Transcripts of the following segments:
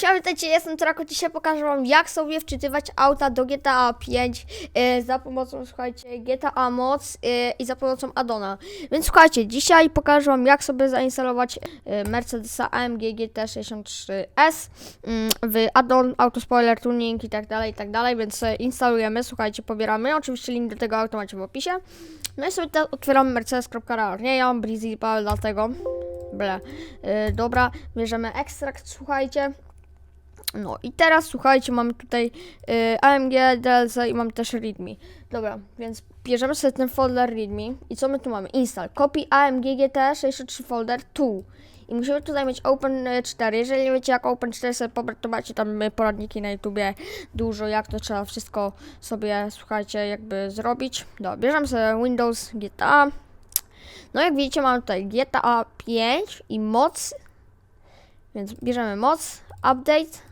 Siema, witajcie, jestem Trako. Dzisiaj pokażę wam, jak sobie wczytywać auta do GTA 5 e, za pomocą, słuchajcie, GTA Moc e, i za pomocą addona. Więc słuchajcie, dzisiaj pokażę wam, jak sobie zainstalować e, Mercedesa AMG GT63S mm, w addon, autospoiler, tuning i tak dalej, i tak dalej, więc e, instalujemy, słuchajcie, pobieramy. Oczywiście link do tego auta macie w opisie. No i sobie teraz otwieramy mercedes.rar. Nie, ja mam Breezy, dlatego ble. Dobra, bierzemy ekstrakt, słuchajcie. No i teraz słuchajcie, mamy tutaj y, AMG, DLC i mam też README. Dobra, więc bierzemy sobie ten folder README i co my tu mamy? Install, copy AMG GT 63 folder tu. I musimy tutaj mieć Open y, 4. Jeżeli nie wiecie jak Open 4 sobie pobrać, to macie tam y, poradniki na YouTubie dużo, jak to trzeba wszystko sobie, słuchajcie, jakby zrobić. Dobra, bierzemy sobie Windows GTA. No jak widzicie mamy tutaj GTA 5 i moc. Więc bierzemy moc, update,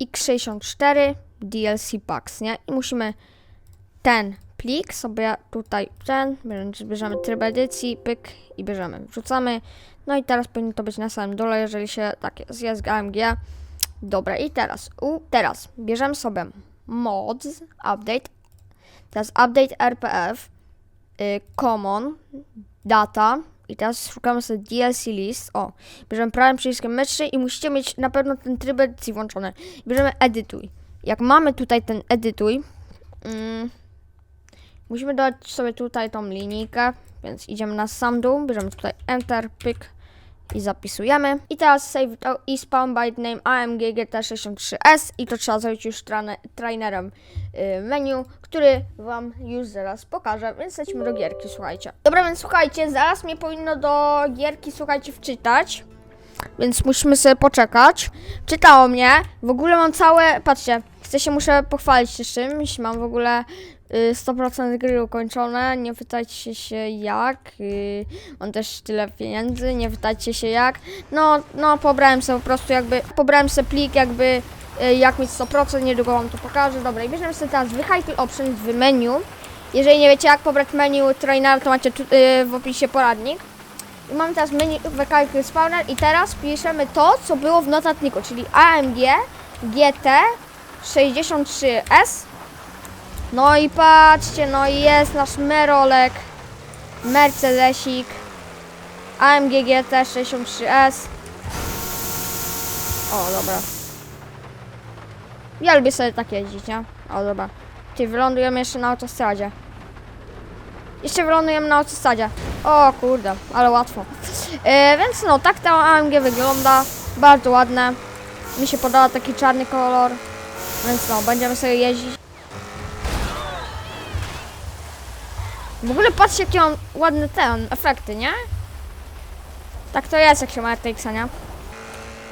x64, DLC packs, nie? I musimy ten plik sobie tutaj, ten, bierzemy, tryb edycji, pyk i bierzemy, wrzucamy. No i teraz powinno to być na samym dole, jeżeli się tak jest, jest AMG. Dobra, i teraz, u, teraz bierzemy sobie mods, update, teraz update RPF, y, common, data i teraz szukamy sobie DLC list. O, bierzemy prawym przyciskiem myszy i musicie mieć na pewno ten tryb edycji włączony. Bierzemy edytuj. Jak mamy tutaj ten edytuj, mm, musimy dodać sobie tutaj tą linijkę, więc idziemy na sam dół, bierzemy tutaj enter, pyk i zapisujemy. I teraz save to i spawn by name AMG GT63S i to trzeba zrobić już trainerem y, menu, który wam już zaraz pokażę, więc lecimy do gierki, słuchajcie. Dobra, więc słuchajcie, zaraz mnie powinno do gierki, słuchajcie, wczytać. Więc musimy sobie poczekać. Czytało mnie. W ogóle mam całe. Patrzcie, chcę się muszę pochwalić się czymś. Mam w ogóle y, 100% gry ukończone. Nie pytajcie się jak. Y, mam też tyle pieniędzy. Nie pytajcie się jak. No, no, pobrałem sobie po prostu jakby. Pobrałem sobie plik jakby. y, Jak mieć 100%, niedługo wam to pokażę. Dobra, i bierzemy sobie teraz Vehicle Options w menu. Jeżeli nie wiecie jak pobrać menu trainera, to macie tu, y, w opisie poradnik. I mamy teraz menu Vehicle Spawner i teraz piszemy to, co było w notatniku, czyli AMG GT 63S. No i patrzcie, no i jest nasz Merolek, Mercedesik, AMG GT 63S. O, dobra. Ja lubię sobie tak jeździć, nie? O, dobra. Ty, wylądujemy jeszcze na autostradzie. Jeszcze wylądujemy na autostradzie. O kurde, ale łatwo. E, więc no, tak ta AMG wygląda. Bardzo ładne. Mi się podoba taki czarny kolor. Więc no, będziemy sobie jeździć. W ogóle patrzcie, jakie mam ładne ten, efekty, nie? Tak to jest, jak się ma RTX, nie?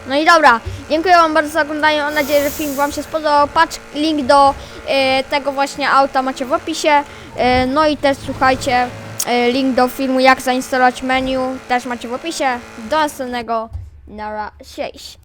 No i dobra, dziękuję Wam bardzo za oglądanie. Mam nadzieję, że film Wam się spodobał. Patrz, link do e, tego właśnie auta macie w opisie. E, no i też słuchajcie, e, link do filmu jak zainstalować menu też macie w opisie. Do następnego. Nara, cześć.